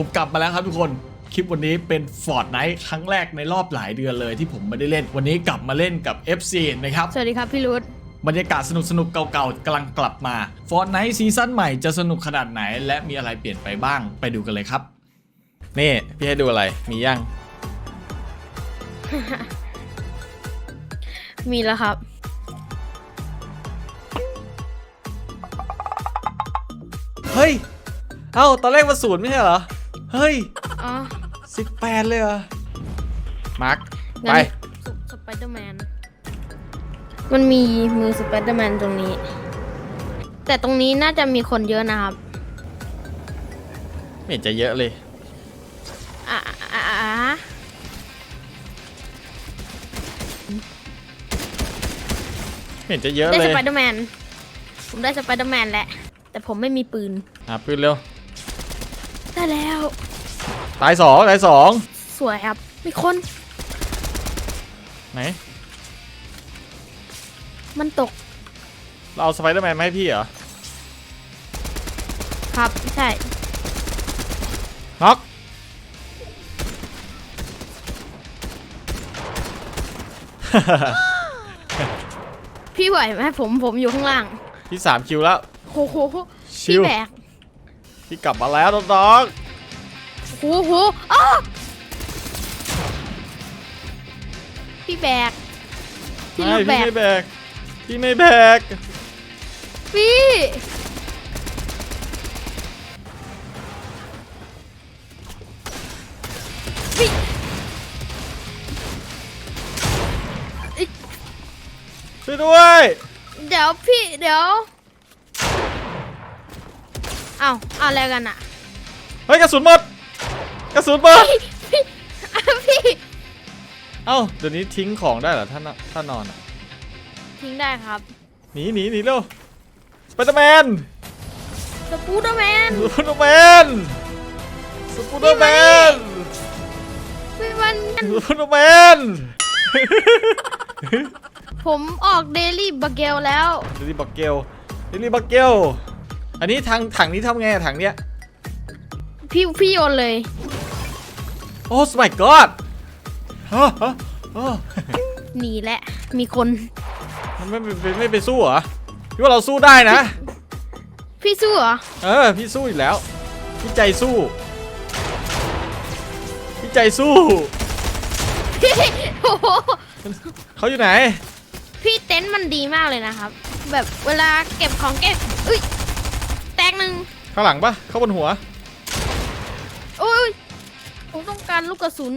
ผมกลับมาแล้วครับทุกคนคลิปวันนี้เป็น Fortnite ครั้งแรกในรอบหลายเดือนเลยที่ผมไม่ได้เล่นวันนี้กลับมาเล่นกับ FC นะครับสวัสดีครับพี่รุธบรรยากาศสนุกสนุกๆเก่าๆกำลังกลับมา Fortnite ซีซั่นใหม่จะสนุกขนาดไหน และมีอะไรเปลี่ยนไปบ้างไปดูกันเลยครับ นี่พี่ให้ดูอะไรมียัง มีแล้วครับ เฮ้ย เอ้าตอนแรกมันศูนย์ไม่ใช่เหรอ เฮ้ยอ๋อสิบแปดเลยเหรอ มาร์ค งั้ไปนสสไปเดอร์แมน มันมีมือสไปเดอร์แมนตรงนี้ แต่ตรงนี้น่าจะมีคนเยอะนะครับ ไม่เห็นจะเยอะเลย อ่าอ่าอ่าไม่เห็นจะเยอะได้เลสยไปเดอร์แมน ผมได้สไปเดอร์แมนแล้วแต่ผมไม่มีปืน หาปืนเร็ว ได้แล้ว ตายสองตายสองสวยครับ มีคน ไหน มันตก เราเอาสไปเดอร์แมนมาให้พี่เหรอ ครับ ใช่ น็อกพี่ไหวไหมผมผมอยู่ข้างล่าง พี่สามคิวแล้วโอ้โหชิพี่ว แบก พี่กลับมาแล้วน้องโอ้โหอ้าพี่แบก ๆพี่ไม่ลูกแบพี่ก ไม่แบก พี่ไม่แบก พี่ พี่อิ๊ะช่วยด้วย เดี๋ยวพี่เดี๋ยว เอาเอาอะไรกันอะเฮ้ยกระสุนหมดกระสุนหมดพี่พี่อะพี่เอ้าเดี๋ยวนี้ทิ้งของได้เหรอถ้านถ้านอนอะทิ้งได้ครับหนีหนีหนีเร็วสไปเดอร์แมนสปูเดอร์แมนสไปเดอร์แมนสไปเดอร์แมนพี่มันสไปเดอร์แมนผมออกเดลี่บักเกลแล้วลิลี่บักเกลลิลี่บักเกล อันนี้ทางถังนี้ทำไงอะถังเนี้ย พี่พี่โยนเลย โอ้ my god ฮะฮะฮะหนีแหละ มีคน มันไม่ไม่ไม่ไปสู้เหรอพี่ว่าเราสู้ได้นะ พี่สู้เหรอ เออ พี่สู้อีกแล้ว พี่ใจสู้ พี่ใจสู้ พี่โอ้โหเขาอยู่ไหน พี่เต็นท์มันดีมากเลยนะครับ แบบเวลาเก็บของเก็บอุ้ยแตกหนึ่ง ข้างหลังปะเข้าบนหัวอุ้ยผมต้องการลูกกระสุน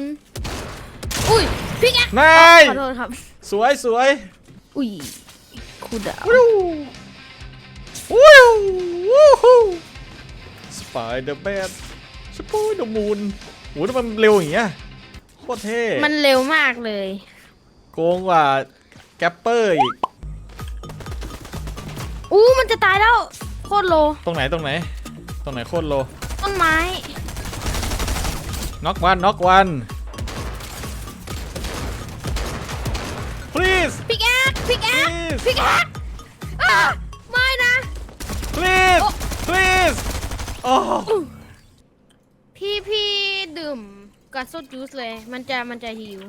อุ้ยพี่แกนาย ขอโทษครับ สวยสวยอุ้ยคูดาววิววิววู้ฮู้สไปเดอร์แมนสไปเดอร์มูนโหทำไมมันเร็วอย่างเงี้ยโคตรเท่มันเร็วมากเลย โกงกว่าแกปเปอร์อีก อู้มันจะตายแล้ว โคตรโล ตรงไหนตรงไหน ตรงไหนโคตรโลต้นไม้น็อกวันน็อกวัน please พี่แกพี่แก please พี่แกอะไม่นะ please please โอ้พี่พี่ดื่มกัสโซจูสเลย มันจะมันจะหิว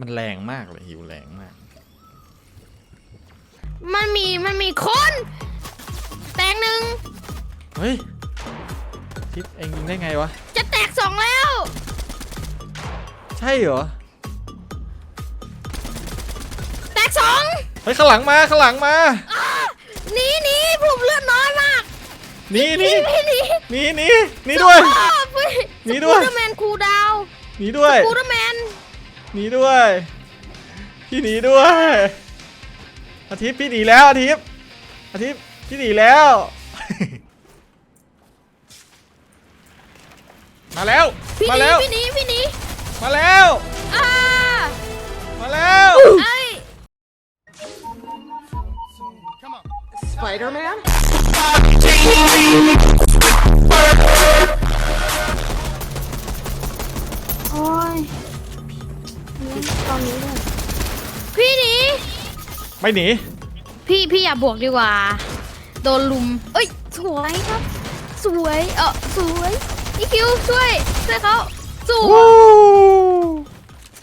มันแรงมากเลยหิวแรงมาก มันมีมันมีคน แตกหนึ่ง เฮ้ยทิปเองยิงได้ไงวะ จะแตกสองแล้ว ใช่เหรอ แตกสองเฮ้ยข้างหลังมาข้างหลังมาอะหนีหนีผมเลือดน้อยมากหนี่นี่พี่หนีหนี่นี่นี่ด้วย อ้าวพี่หนีด้วยสปูเดอร์แมนคูลดาวน์หนีด้วยสปูเดอร์แมนหนีด้วยพี่หนีด้วยอาทิตย์พี่หนีแล้วอาทิตย์อาทิตย์พี่หนีแล้ว มาแล้ว พี่หมานีแล้ว พี่หนีพี่หนีมาแล้ว อ่ามาแล้ว ไอ้ย Spider-Man? โอ้ยตอนนี้เลยพี่หนีไม่หนี พี่พี่อย่าบวกดีกว่า โดนลุม เอ้ย สวยครับ สวย เออสวยส อีคิวช่วยช่วยเขาสู้วู้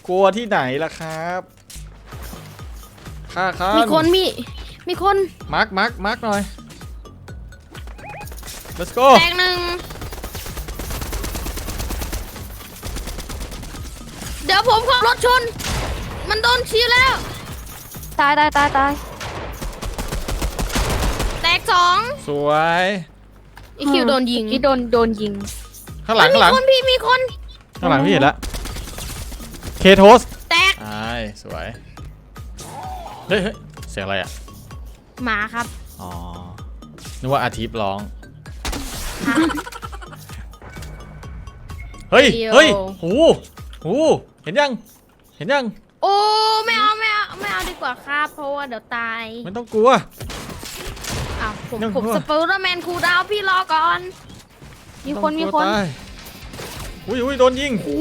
กลัวที่ไหนล่ะครับฆ่าข้ามีมีคนมี มีคนมาร์คมาร์คมาร์คหน่อย let's go แตกหนึ่งเดี๋ยวผมขับรถชน มันโดนชี้แล้ว ตายตายตายตายแตกสองสวยอีคิวโดนยิง ที่โดนโดนยิง ข้างหลังเฮ้ยข้างหลังมีคนพี่มีคนข้างหลังพี่เห็นละเคโทสแตกใช่สวยเฮ้ยเฮ้ยเสียงอะไรอะหมาครับอ๋อนึกว่าอาทิตย์ร้องเฮ้ย เดี๋ยวเฮ้ยหู หู เห็นยัง เห็นยัง โอ้ไม่เอาไม่เอาไม่เอาดีกว่าครับ เพราะว่าเดี๋ยวตายไม่ต้องกลัว อ้าวผมยังผมกลัวสไปเดอร์แมนคูลดาวน์พี่รอก่อน มีคนมีคนต้องกลัวตายอุ้ยอุ้ยโดนยิง โอ้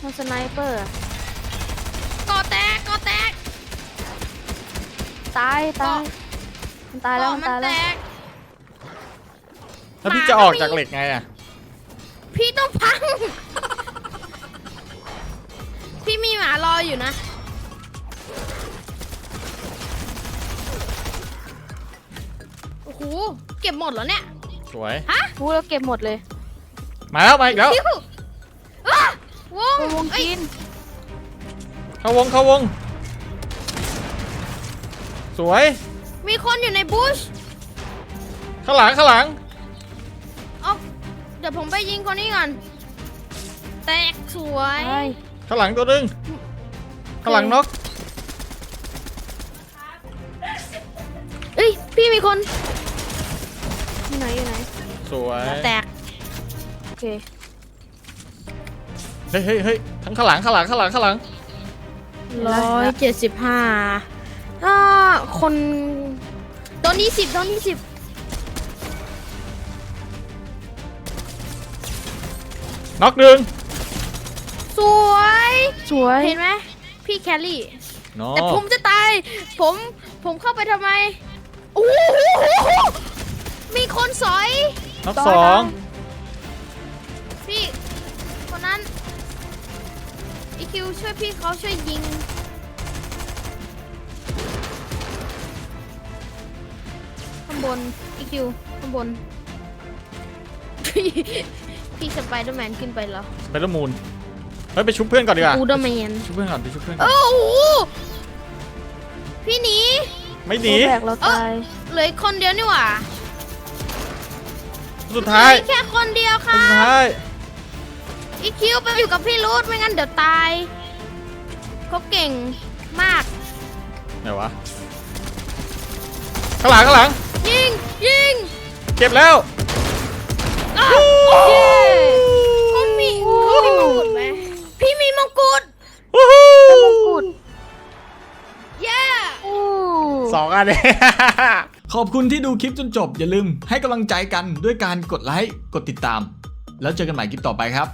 ทางสไนเปอร์ก่อแตกก่อแตกตายตายมันตายแล้วก่อมันตายแตแล้วก แล้วพี่หมาจะออกก็มีจากเหล็กไงอะ พี่ต้องพัง พี่มีหมารออยู่นะ โอ้โห เก็บหมดแล้วเนี่ย สวยฮะพูดแล้วเก็บหมดเลยมาแล้ว มาอีกแล้วคิวอะวงโดนวงเอ้ยกินเข้าวง เข้าวง สวย มีคนอยู่ในบูชข้างหลัง ข้างหลัง เอาเดี๋ยวผมไปยิงคนนี้ก่อน แตกสวยตายข้างหลังตัวหนึงข้างหลังน็อกเอ้ย พี่มีคนอยู่ ไหนอยู่ไหนสวยแตกโอเคเฮ้ยเฮ้ยเฮ้ยทั้งข้างหลังข้างหลังข้างหลังข้างหลังร้อยเจ็ดสิบห้าอ่าคนตอนนี้สิบตอนนี้สิบน็อกหนึ่งสวย สวยเห็นไหมพี่แคลรี่น็อแต่ผมกจะตาย ผมผมเข้าไปทำไมโอ้โห มีคนสอยน็อกต่อสอง พี่ คนนั้นอีคิวช่วยพี่เขาช่วยยิง ข้างบนอีคิวข้างบน พี่พี่สไปเดอร์แมนขึ้นไปเหรอไปละมูนเฮ้ยไปชุบเพื่อนก่อนดีกว่าอูเดอร์แมนชุบเพื่อนก่อนไปชุบเพื่อนก่อนโอ้โหพี่หนีไม่หนีตัวแบกเราตาย เหลืออีกคนเดียวนี่หว่า สุดท้ายเหลือแค่คนเดียวสุค่ะดท้ายอีคิวไปอยู่กับพี่รูทไม่งั้นเดี๋ยวตายเขาเก่งมาก ไหนวะข้างหลังข้างหลัง ยิงยิงเก็บแล้ว อะเย้เขามีเขามีมงกุฎไหมพี่มีมงกุฎวู้ฮู้มงกุฎเย้อู้สองอันเอง ขอบคุณที่ดูคลิปจนจบอย่าลืมให้กำลังใจกันด้วยการกดไลค์กดติดตาม แล้วเจอกันใหม่คลิปต่อไปครับ